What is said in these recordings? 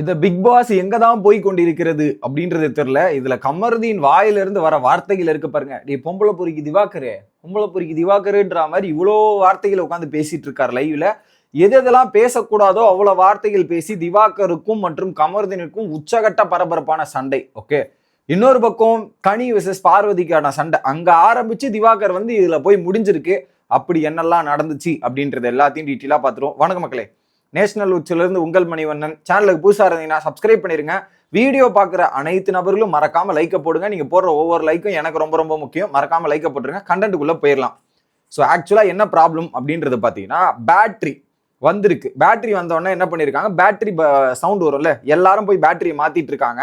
இந்த big pass எங்க தான் போய் கொண்டிருக்கிறது அப்படின்றது தெரியல. இதுல கமருதீன் வாயிலிருந்து வர வார்த்தைகள் இருக்கு பாருங்க. நீ பொம்பளை பொறிக்கு திவாக்கரு பொம்பளை பொறிக்கு திவாக்கருன்ற மாதிரி இவ்வளோ வார்த்தைகளை உட்காந்து பேசிட்டு இருக்காரு லைவ்ல எது எதெல்லாம் பேசக்கூடாதோ அவ்வளோ வார்த்தைகள் பேசி திவாகருக்கும் மற்றும் கமருதீனுக்கும் உச்சகட்ட பரபரப்பான சண்டை ஓகே இன்னொரு பக்கம் கனி விசஸ் பார்வதிக்கான சண்டை. அங்க ஆரம்பிச்சு திவாகர் வந்து இதுல போய் முடிஞ்சிருக்கு. அப்படி என்னெல்லாம் நடந்துச்சு அப்படின்றது எல்லாத்தையும் டீட்டெயிலாக பார்த்துருவோம். வணக்கம் மக்களே. நேஷனல் உச்சிலிருந்து உங்கள் மணிவண்ணன். சேனலுக்கு புதுசாக இருந்தீங்கன்னா சப்ஸ்கிரைப் பண்ணிருங்க. வீடியோ பார்க்குற அனைத்து நபர்களும் மறக்காம லைக்கை போடுங்க. நீங்கள் போடுற ஒவ்வொரு லைக்கும் எனக்கு ரொம்ப ரொம்ப முக்கியம். மறக்காம லைக்கை போட்டுருங்க. கண்டென்ட்டுக்குள்ள போயிடலாம் ஸோ ஆக்சுவலாக என்ன ப்ராப்ளம் அப்படின்றது பார்த்தீங்கன்னா பேட்டரி வந்திருக்கு. பேட்டரி வந்தோடனே என்ன பண்ணியிருக்காங்க பேட்டரி சவுண்ட் வரும்ல. எல்லாரும் போய் பேட்டரியை மாத்திட்டு இருக்காங்க.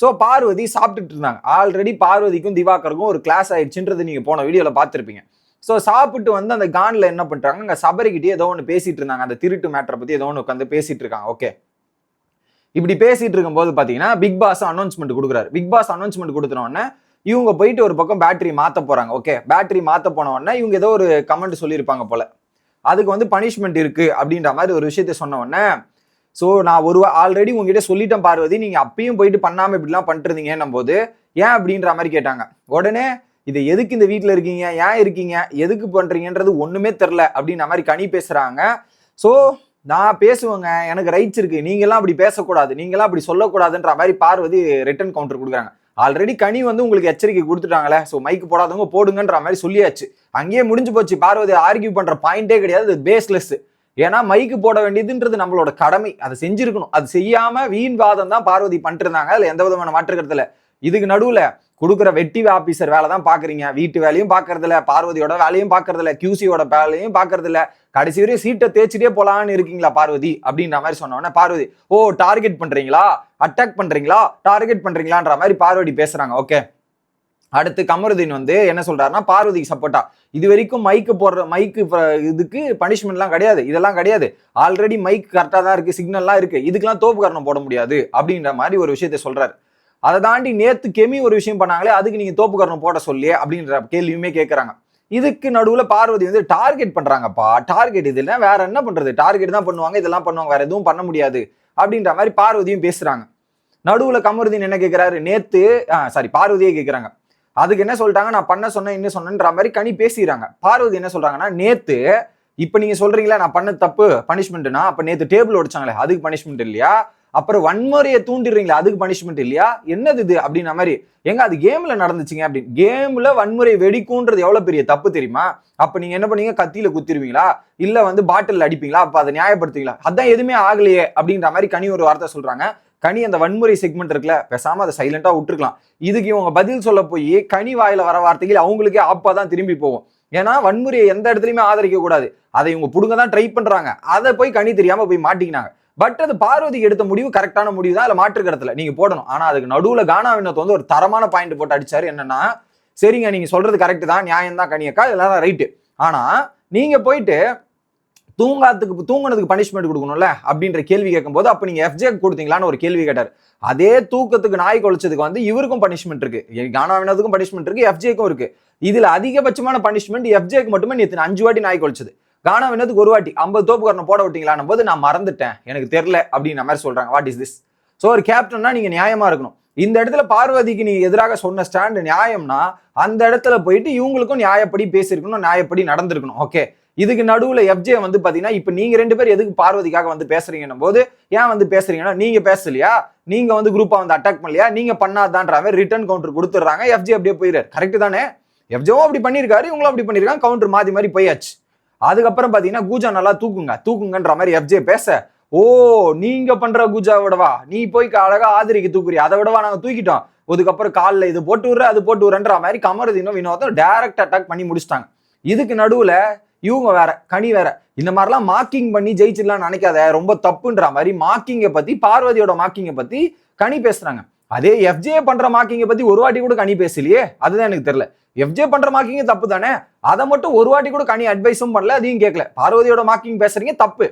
ஸோ பார்வதி சாப்பிட்டுட்டு இருந்தாங்க. ஆல்ரெடி பார்வதிக்கும் திவாகருக்கும் ஒரு கிளாஸ் ஆயிடுச்சுன்றது நீங்கள் போன வீடியோவில் பார்த்துருப்பீங்க. ஸோ சாப்பிட்டு வந்து அந்த கான்ல என்ன பண்ணுறாங்க அங்கே சபரிக்கிட்டே ஏதோ ஒன்று பேசிட்டு இருந்தாங்க. அந்த திருட்டு மேட்டரை பற்றி ஏதோ ஒன்று உட்காந்து பேசிட்டு இருக்காங்க. ஓகே இப்படி பேசிட்டு இருக்கும்போது பார்த்தீங்கன்னா பிக் பாஸ் அனௌன்ஸ்மெண்ட் கொடுக்குறாரு. பிக் பாஸ் அனௌன்ஸ்மெண்ட் கொடுத்தனோடனே இவங்க போயிட்டு ஒரு பக்கம் பேட்டரி மாற்ற போகிறாங்க ஓகே பேட்டரி மாற்ற போன உடனே இவங்க ஏதோ ஒரு கமெண்ட் சொல்லியிருப்பாங்க போல. அதுக்கு வந்து பனிஷ்மெண்ட் இருக்குது அப்படின்ற மாதிரி ஒரு விஷயத்த சொன்ன உடனே ஸோ நான் ஒரு ஆல்ரெடி உங்ககிட்ட சொல்லிட்டேன் பார்வதி. நீங்கள் அப்பயும் போயிட்டு பண்ணாமல் இப்படிலாம் பண்ணிட்டு இருந்தீங்கன்னும் போது ஏன் அப்படின்ற மாதிரி கேட்டாங்க. உடனே இது எதுக்கு இந்த வீட்டில் இருக்கீங்க? ஏன் இருக்கீங்க? எதுக்கு பண்ணுறீங்கன்றது ஒன்றுமே தெரில அப்படின்ற மாதிரி கனி பேசுகிறாங்க ஸோ நான் பேசுவேங்க. எனக்கு ரைட்ஸ் இருக்குது நீங்களாம் அப்படி பேசக்கூடாது. நீங்களாம் அப்படி சொல்லக்கூடாதுன்ற மாதிரி பார்வதி ரிட்டர்ன் கவுண்டர் கொடுக்குறாங்க. ஆல்ரெடி கனி வந்து உங்களுக்கு எச்சரிக்கை கொடுத்துட்டாங்களே. ஸோ மைக்கு போடாதவங்க போடுங்கன்ற மாதிரி சொல்லியாச்சு. அங்கேயே முடிஞ்சு போச்சு. பார்வதி ஆர்கியூ பண்ணுற பாயிண்டே கிடையாது. அது பேஸ்லெஸ் ஏன்னா மைக்கு போட வேண்டியதுன்றது நம்மளோட கடமை. அதை செஞ்சிருக்கணும். அது செய்யாம வீண் வாதம் தான் பார்வதி பண்ணிட்டு இருந்தாங்க. அதுல எந்த விதமான மாற்றுக்கிறதுல இதுக்கு நடுவில் கொடுக்குற வெட்டி ஆபீசர் வேலை தான் பார்க்குறீங்க. வீட்டு வேலையும் பார்க்கறதில்ல பார்வதியோட வேலையும் பார்க்கறதில்ல கியூசியோட வேலையும் பார்க்கறதில்ல. கடைசி வரையும் சீட்டை தேய்ச்சிட்டே போலான்னு இருக்கீங்களா பார்வதி? அப்படின்ற மாதிரி சொன்னோன்னே பார்வதி ஓ டார்கெட் பண்ணுறீங்களா அட்டாக் பண்ணுறீங்களா டார்கெட் பண்ணுறீங்களான்ற மாதிரி பார்வதி பேசுகிறாங்க ஓகே அடுத்து கமருதீன் வந்து என்ன சொல்றாருன்னா பார்வதிக்கு சப்போர்ட்டா இது வரைக்கும் மைக்கு போடுற மைக்கு இதுக்கு பனிஷ்மெண்ட்லாம் கிடையாது. இதெல்லாம் கிடையாது. ஆல்ரெடி மைக் கரெக்டாக தான் இருக்கு சிக்னல்லாம் இருக்கு. இதுக்கெல்லாம் தோப்பு காரணம் போட முடியாது. அப்படின்ற மாதிரி ஒரு விஷயத்த சொல்றாரு. அதை தாண்டி நேத்து கெமி ஒரு விஷயம் பண்ணாங்களே அதுக்கு நீங்க தோப்புக்கரணம் போட சொல்லியே அப்படின்ற கேள்வியுமே கேட்கறாங்க இதுக்கு நடுவுல பார்வதி வந்து டார்கெட் பண்றாங்கப்பா டார்கெட் இதுல வேற என்ன பண்றது? டார்கெட் தான் பண்ணுவாங்க இதெல்லாம் பண்ணுவாங்க வேற எதுவும் பண்ண முடியாது அப்படின்ற மாதிரி பார்வதியும் பேசுறாங்க. நடுவுல கமருதீன் என்ன கேட்கிறாரு நேத்து சாரி பார்வதியே கேட்குறாங்க அதுக்கு என்ன சொல்லிட்டாங்க? நான் பண்ண சொன்னேன் என்ன சொன்னேன்ற மாதிரி கனி பேசிடுறாங்க. பார்வதி என்ன சொல்றாங்கன்னா நேத்து இப்ப நீங்க சொல்றீங்களா நான் பண்ண தப்பு பனிஷ்மெண்ட்னா அப்ப நேத்து டேபிள் உடைச்சாங்களே அதுக்கு பனிஷ்மெண்ட் இல்லையா? அப்புறம் வன்முறையை தூண்டிடுறீங்களா அதுக்கு பனிஷ்மெண்ட் இல்லையா? என்னது இது? அப்படின்ன மாதிரி. எங்க அது கேம்ல நடந்துச்சுங்க அப்படின்னு கேம்ல வன்முறை வெடிக்கும்ன்றது எவ்வளவு பெரிய தப்பு தெரியுமா? அப்ப நீங்க என்ன பண்ணீங்க? கத்தியில குத்திருவீங்களா? இல்ல வந்து பாட்டில் அடிப்பீங்களா? அப்ப அதை நியாயப்படுத்துவீங்களா? அதான் எதுவுமே ஆகலையே அப்படின்ற மாதிரி கனி ஒரு வார்த்தை சொல்றாங்க. கனி அந்த வன்முறை செக்மெண்ட் இருக்குல்ல பேசாம அதை சைலண்டா விட்டுருக்கலாம். இதுக்கு இவங்க பதில் சொல்ல போய் கனி வாயில வர வார்த்தைகள் அவங்களுக்கே ஆப்பா தான் திரும்பி போகும். ஏன்னா வன்முறையை எந்த இடத்துலயுமே ஆதரிக்க கூடாது அதை இவங்க புடுங்க தான் ட்ரை பண்றாங்க. அதை போய் கனி தெரியாம போய் மாட்டிக்கினாங்க. பட் அது பார்வதிக்கு எடுத்த முடிவு கரெக்டான முடிவு தான் அதில் மாற்று நீங்கள் போடணும். ஆனால் அதுக்கு நடுவில் கானா வினோத் வந்து ஒரு தரமான பாயிண்ட் போட்டு அடிச்சாரு. என்னன்னா சரிங்க நீங்கள் சொல்றது கரெக்டு தான் நியாயம் தான் கனியக்கா இதெல்லாம் ரைட்டு ஆனால் நீங்கள் போயிட்டு தூங்காத்துக்கு தூங்கினதுக்கு பனிஷ்மெண்ட் கொடுக்கணும்ல அப்படின்ற கேள்வி கேட்கும்போது அப்போ நீங்கள் எஃப்ஜே கொடுத்தீங்களான்னு ஒரு கேள்வி கேட்டார். அதே தூக்கத்துக்கு நாய் கொலைச்சதுக்கு வந்து இவருக்கும் பனிஷ்மெண்ட் இருக்கு. கானாவினதுக்கும் பனிஷ்மெண்ட் இருக்கு எஃப்ஜேக்கும் இருக்கு. இதில் அதிகபட்சமான பனிஷ்மெண்ட் எஃப்ஜேக்கு மட்டுமே நேற்று அஞ்சு வாட்டி நாய் கொலைச்சது. கானா வினதுக்கு ஒரு வாட்டி. ஐம்பது தோப்புக்காரனை போட விட்டீங்களான் போது நான் மறந்துட்டேன். எனக்கு தெரில அப்படின்ற மாதிரி சொல்றாங்க. வாட் இஸ் திஸ் ஸோ ஒரு கேப்டன்னா நீங்க நியாயமா இருக்கணும். இந்த இடத்துல பார்வதிக்கு நீ எதிராக சொன்ன ஸ்டாண்டு நியாயம்னா அந்த இடத்துல போயிட்டு இவங்களுக்கும் நியாயப்படி பேசியிருக்கணும் நியாயப்படி நடந்திருக்கணும். ஓகே இதுக்கு நடுவில் எஃப்ஜே வந்து பார்த்தீங்கன்னா இப்போ நீங்கள் ரெண்டு பேர் எதுக்கு பார்வதிக்காக வந்து பேசுறீங்கன்னும் போது ஏன் வந்து பேசுறீங்கன்னா நீங்கள் பேசலையா? நீங்கள் வந்து குரூப்பாக வந்து அட்டாக் பண்ணலையா? நீங்கள் பண்ணாதான்ற மாதிரி ரிட்டர்ன் கவுண்டர் கொடுத்துட்றாங்க. எஃப்ஜே அப்படியே போயிடுறாரு. கரெக்டு தானே? எஃப்ஜேவும் அப்படி பண்ணியிருக்காரு. இவங்களும் அப்படி பண்ணியிருக்காங்க. கவுண்டர் மாதிரி மாதிரி போயாச்சு. அதுக்கப்புறம் பார்த்தீங்கன்னா கூஜா நல்லா தூக்குங்க. தூக்குங்கன்ற மாதிரி எஃப்ஜே பேச ஓ நீங்க பண்ற கூஜா விடவா? நீ போய் அழகா ஆதரிக்கு தூக்குறியா? அதை விடவா நாங்க தூக்கிட்டோம். அதுக்கப்புறம் காலில் இது போட்டு விடுற அது போட்டு விடுறன்ற மாதிரி கமருதீனும் வினோதம் டைரக்ட் அட்டாக் பண்ணி முடிச்சிட்டாங்க. இதுக்கு நடுவுல இவங்க வேற கனி வேற. இந்த மாதிரிலாம் மார்க்கிங் பண்ணி ஜெயிச்சிடலாம் நினைக்காத ரொம்ப தப்புன்ற மாதிரி மார்க்கிங்கை பத்தி பார்வதியோட மார்க்கிங்கை பத்தி கனி பேசுறாங்க. அதே எஃப்ஜே பண்ற மார்க்கிங்க பத்தி ஒரு வாட்டி கூட கனி பேசலையே? அதுதான் எனக்கு தெரியல. எஃப்ஜே பண்ற மார்க்கிங்க தப்பு தானே அதை மட்டும் ஒரு வாட்டி கூட கனி அட்வைஸும் பண்ணல அதையும் கேட்கல பார்வதியோட மார்க்கிங் பேசுறீங்க தப்பு.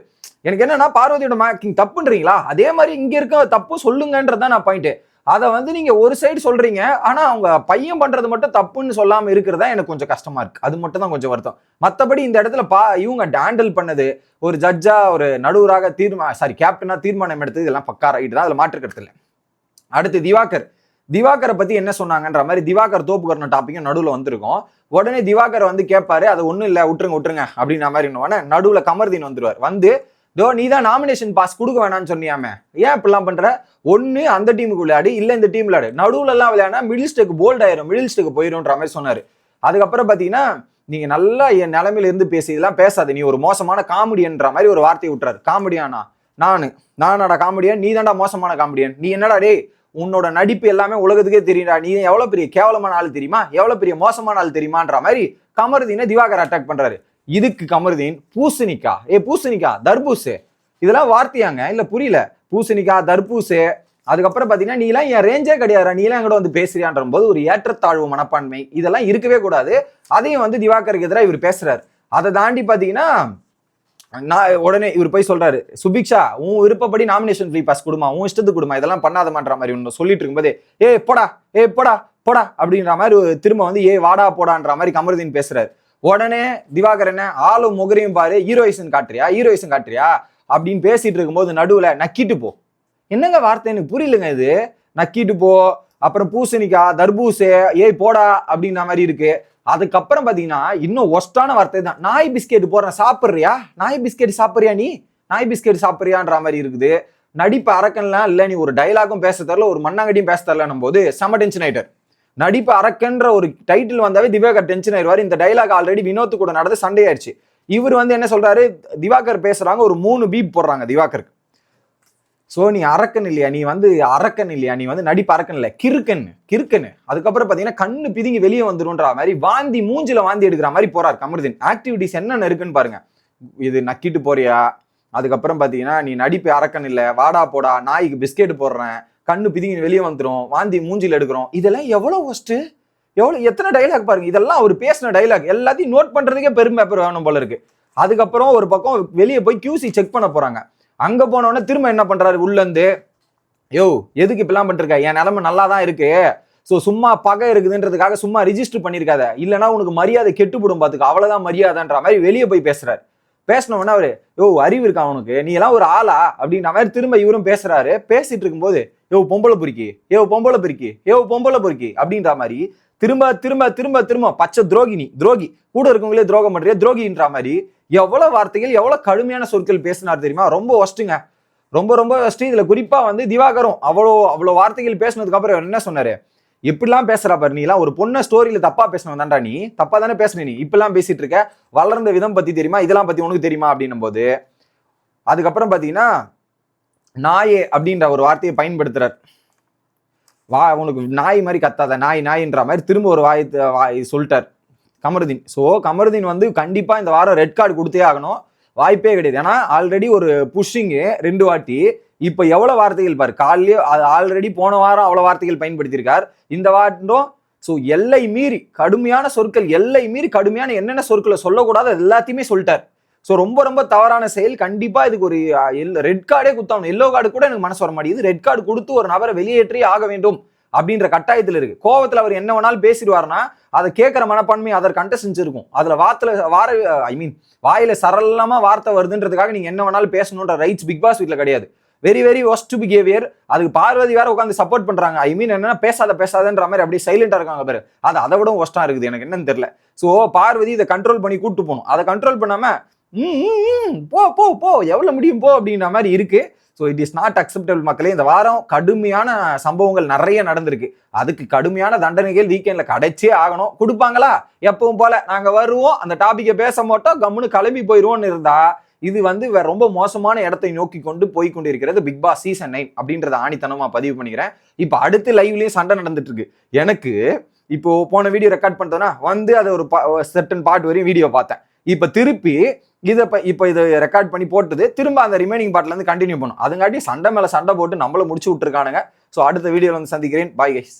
எனக்கு என்னன்னா பார்வதியோட மார்க்கிங் தப்புன்றீங்களா? அதே மாதிரி இங்க இருக்க தப்பு சொல்லுங்கன்றதான் நான் பாயிண்ட் அதை வந்து நீங்க ஒரு சைடு சொல்றீங்க ஆனா அவங்க பையன் பண்றது மட்டும் தப்புன்னு சொல்லாம இருக்கிறதா எனக்கு கொஞ்சம் கஷ்டமா இருக்கு. அது மட்டும் தான் கொஞ்சம் வருத்தம். மத்தபடி இந்த இடத்துல பா இவங்க டேண்டில் பண்ணது ஒரு ஜட்ஜா ஒரு நடுவராக தீர்மா சாரி கேப்டனா தீர்மானம் எடுத்தது இதெல்லாம் பக்கா ரைட்டு தான். அதுல மாற்றுக்கிறது இல்லை. அடுத்து திவாகர். திவாகரை பத்தி என்ன சொன்னாங்கன்ற மாதிரி திவாகர் தோப்புக்கரண டாப்பிக்கும் நடுவில் வந்திருக்கும். உடனே திவாகர் வந்து கேட்பாரு அது ஒண்ணும் இல்லை விட்டுருங்க விட்டுருங்க அப்படின்ற மாதிரி உடனே நடுவில் கமர்தீன் வந்துருவார். வந்து தோ நீ தான் நாமினேஷன் பாஸ் கொடுக்க வேணாம்னு சொன்னியாமே ஏன் இப்படிலாம் பண்ற? ஒன்னு அந்த டீமுக்கு விளையாடு இல்ல இந்த டீம் விளையாடு. நடுவுல எல்லாம் விளையாடினா மிடில் ஸ்டேக்கு போல்ட் ஆயிரும் மிடில் ஸ்டேக்கு போயிரும்ன்ற மாதிரி சொன்னாரு. அதுக்கப்புறம் பாத்தீங்கன்னா நீங்க நல்லா என் நிலைமையில இருந்து பேசி இதெல்லாம் பேசாது நீ ஒரு மோசமான காமெடின்ற மாதிரி ஒரு வார்த்தையை விட்டுறாரு. காமெடியானா நான். நானடா காமெடியன் நீ தான்டா மோசமான காமெடியன். நீ என்னடா டேய் உன்னோட நடிப்பு எல்லாமே உலகத்துக்கே தெரியும்டா. நீ எவ்வளோ பெரிய கேவலமான ஆள் தெரியுமா? எவ்வளோ பெரிய மோசமான ஆள் தெரியுமான்ற மாதிரி கமருதீனை திவாகர் அட்டாக் பண்ணுறாரு இதுக்கு கமருதீன் பூசணிக்கா? ஏ பூசணிக்கா? தர்பூசு. இதெல்லாம் வார்த்தையாங்க? இல்லை புரியல. பூசணிக்கா தர்பூசு. அதுக்கப்புறம் பார்த்தீங்கன்னா நீலாம் என் ரேஞ்சே கிடையாதுடா. நீலாம் எங்கிட்ட எங்கூட வந்து பேசுறியான்ற போது ஒரு ஏற்றத்தாழ்வு மனப்பான்மை இதெல்லாம் இருக்கவே கூடாது. அதையும் வந்து திவாகருக்கு எதிராக இவர் பேசுறாரு. அதை தாண்டி பார்த்தீங்கன்னா நான் உடனே இவர் போய் சொல்றாரு சுபிக்ஷா உன் விருப்பப்படி நாமினேஷன் ஃப்ரீ பாஸ் கொடுமா உன் இஷ்டத்துக்கு கொடுமா இதெல்லாம் பண்ணாதமான்ற மாதிரி ஒன்று சொல்லிட்டு இருக்கும்போது ஏ போடா ஏ போடா போடா அப்படின்ற மாதிரி திரும்ப வந்து ஏ வாடா போடான்ற மாதிரி கமருதீன் பேசுறாரு. உடனே திவாகரன் ஆளும் முகரையும் பாரு ஹீரோயிசன் காட்டுறியா ஹீரோயிசன் காட்டுறியா? அப்படின்னு பேசிட்டு இருக்கும்போது நடுவுல நக்கிட்டு போ. என்னங்க வார்த்தை எனக்கு புரியலங்க இது. நக்கிட்டு போ அப்புறம் பூசணிக்கா தர்பூசு ஏய் போடா அப்படின்ற மாதிரி இருக்கு. அதுக்கப்புறம் பார்த்தீங்கன்னா இன்னும் ஒஸ்டான வார்த்தை தான். நாய் பிஸ்கெட் போடுறேன் சாப்பிட்றியா? நாய் பிஸ்கெட் சாப்பிட்றியா நீ? நாய் பிஸ்கெட் சாப்பிட்றியான்ற மாதிரி இருக்குது. நடிப்பு அரக்கன்லாம் இல்லை நீ ஒரு டைலாகும் பேச தரல ஒரு மண்ணாங்கடியும் பேச தரலன்னும் போது செம டென்ஷன் ஆயிட்டார். நடிப்பு அரக்கன்ற ஒரு டைட்டில் வந்தாவே திவாகர் டென்ஷன் ஆயிடுவார் இந்த டைலாக் ஆல்ரெடி வினோத்து கூட நடந்து சண்டையாயிருச்சு. இவர் வந்து என்ன சொல்றாரு? திவாகர் பேசுறாங்க ஒரு மூணு பீப் போடுறாங்க திவாகருக்கு. ஸோ நீ அரக்கன் இல்லையா? நீ வந்து அரக்கன் இல்லையா? நீ வந்து நடிப்பு அரக்கன் இல்லை. கிறுக்கன் கிறுக்கன். அதுக்கப்புறம் பார்த்தீங்கன்னா கண்ணு பிதுங்கி வெளியே வந்துடும்ன்ற மாதிரி வாந்தி மூஞ்சில வாந்தி எடுக்கிற மாதிரி போறார் கமருதீன். ஆக்டிவிட்டிஸ் என்னென்ன இருக்குன்னு பாருங்க. இது நக்கிட்டு போறியா? அதுக்கப்புறம் பார்த்தீங்கன்னா நீ நடிப்பு அரக்கன் இல்லை. வாடா போடா நாய்க்கு பிஸ்கெட் போடுறேன். கண்ணு பிதுங்கி வெளியே வந்துடும் வாந்தி மூஞ்சில் எடுக்கிறோம். இதெல்லாம் எவ்வளோ ஒஸ்ட்டு எவ்வளோ எத்தனை டைலாக் பாருங்க. இதெல்லாம் அவர் பேசின டைலாக் எல்லாத்தையும் நோட் பண்ணுறதுக்கே பெரும் பேப்பர் வேணும் போல இருக்கு. அதுக்கப்புறம் ஒரு பக்கம் வெளியே போய் கியூசி செக் பண்ண போகிறாங்க அங்க போனோடனே திரும்ப என்ன பண்றாரு? உள்ளேருந்து யோ எதுக்கு இப்படிலாம் பண்ணிருக்க என் நிலைமை நல்லா தான் இருக்கு. ஸோ சும்மா பகை இருக்குதுன்றதுக்காக சும்மா ரிஜிஸ்டர் பண்ணியிருக்காத. இல்லைன்னா உனக்கு மரியாதை கெட்டுப்படும் பார்த்துக்க அவ்வளோதான் மரியாதைன்ற மாதிரி வெளியே போய் பேசுறாரு. பேசின அவர் அவரு யோ அறிவு இருக்கா அவனுக்கு நீ எல்லாம் ஒரு ஆளா? அப்படின்ற மாதிரி திரும்ப இவரும் பேசுறாரு. பேசிட்டு இருக்கும்போது யோ பொம்பளை பொறுக்கி. யோ பொம்பளை பொறுக்கி. யோ பொம்பளை பொறுக்கி. அப்படின்ற மாதிரி திரும்ப திரும்ப திரும்ப திரும்ப பச்சை துரோகினி துரோகி. கூட இருக்கவங்களே துரோகம் பண்றிய? துரோகின்ற மாதிரி எவ்வளோ வார்த்தைகள் எவ்வளோ கடுமையான சொற்கள் பேசினார் தெரியுமா? ரொம்ப ஒஸ்ட்டுங்க ரொம்ப ரொம்ப ஒஸ்ட்டு இதில் குறிப்பாக வந்து திவாகரும் அவ்வளோ அவ்வளோ வார்த்தைகள் பேசினதுக்கப்புறம் அவர் என்ன சொன்னாரு? எப்படிலாம் பேசுறா பாரு நீலாம் ஒரு பொண்ணை ஸ்டோரியில தப்பா பேசணும் தான்டா நீ. தப்பா தானே பேசுன நீ. இப்பெல்லாம் பேசிட்டு இருக்க. வளர்ந்த விதம் பத்தி தெரியுமா? இதெல்லாம் பத்தி உனக்கு தெரியுமா? அப்படின்னும் போது அதுக்கப்புறம் பாத்தீங்கன்னா நாயே அப்படின்ற ஒரு வார்த்தையை பயன்படுத்துறார். வா உனக்கு நாய் மாதிரி கத்தாத நாய் நாயின்ற மாதிரி திரும்ப ஒரு வாய் வாய் சொல்லிட்டார். கமருதீன். ஸோ கமருதீன் வந்து கண்டிப்பாக இந்த வாரம் ரெட் கார்டு கொடுத்தே ஆகணும். வாய்ப்பே கிடையாது. ஏன்னா ஆல்ரெடி ஒரு புஷ்ஷிங்கு ரெண்டு வாட்டி. இப்போ எவ்வளோ வார்த்தைகள் பாரு. அது ஆல்ரெடி போன வாரம் அவ்வளோ வார்த்தைகள் பயன்படுத்தியிருக்கார். இந்த வாரம் ஸோ எல்லை மீறி கடுமையான சொற்கள் எல்லை மீறி கடுமையான என்னென்ன சொற்களை சொல்லக்கூடாது அது எல்லாத்தையுமே சொல்லிட்டார். ஸோ ரொம்ப ரொம்ப தவறான செயல். கண்டிப்பாக இதுக்கு ஒரு ரெட் கார்டே குத்தாகணும். எல்லோ கார்டு கூட எனக்கு மனசு வர மாட்டேங்குது ரெட் கார்டு கொடுத்து ஒரு நபரை வெளியேற்றி ஆக வேண்டும். அப்படின்ற கட்டாயத்தில் இருக்கு. கோவத்தில் அவர் என்ன வேணாலும் பேசிடுவாருன்னா அதை கேட்குற மனப்பான்மை அதற்கு கண்டசன்ஸ் இருக்கும். அதில் வார்த்தை வார ஐ மீன் வாயில சரளமாக வார்த்தை வருதுன்றதுக்காக நீங்கள் என்ன வேணாலும் பேசணுன்ற ரைட்ஸ் பிக் பாஸ் வீட்டில் கிடையாது. வெரி வெரி ஒஸ்ட் பிஹேவியர் அதுக்கு பார்வதி வேற உட்காந்து சப்போர்ட் பண்றாங்க. ஐ மீன் என்னன்னா பேசாத பேசாதன்ற மாதிரி அப்படியே சைலண்டா இருக்காங்க பாரு. அது அதை விட ஒஸ்டா இருக்குது. எனக்கு என்னன்னு தெரியல. ஸோ பார்வதி இதை கண்ட்ரோல் பண்ணி கூட்டு போகணும். அதை கண்ட்ரோல் பண்ணாம ம், போ போ போ எவ்வளோ முடியும் போ அப்படின்ற மாதிரி இருக்குது so it is not acceptable மக்களே இந்த வாரம் கடுமையான சம்பவங்கள் நிறைய நடந்திருக்கு. அதுக்கு கடுமையான தண்டனைகள் வீக்கெண்ட்ல கிடைச்சே ஆகணும். கொடுப்பாங்களா? எப்பவும் போல நாங்க வருவோம். அந்த டாபிக்கை பேச மாட்டோம். கம்முன்னு கிளம்பி போயிருவோம்னு இருந்தா இது வந்து வேற ரொம்ப மோசமான இடத்தை நோக்கி கொண்டு போய் கொண்டிருக்கிறது பிக் பாஸ் சீசன் நைன் அப்படின்றத ஆணித்தனமா பதிவு பண்ணிக்கிறேன். இப்போ அடுத்து லைவ்லயும் சண்டை நடந்துட்டு இருக்கு எனக்கு இப்போ போன வீடியோ ரெக்கார்ட் பண்ணிட்டோன்னா வந்து அதை ஒரு செட்டன் பார்ட் வரையும் வீடியோ பார்த்தேன். இப்போ திருப்பி இதை இப்போ இப்போ இதை ரெக்கார்ட் பண்ணி போட்டது திரும்ப அந்த ரிமைனிங் பார்ட்ல இருந்து கண்டினியூ பண்ணும் அதுங்காட்டி சண்டை மேலே சண்டை போட்டு நம்மள முடிச்சு விட்டுருக்கானுங்க. ஸோ அடுத்த வீடியோவில் வந்து சந்திக்கிறேன். Bye guys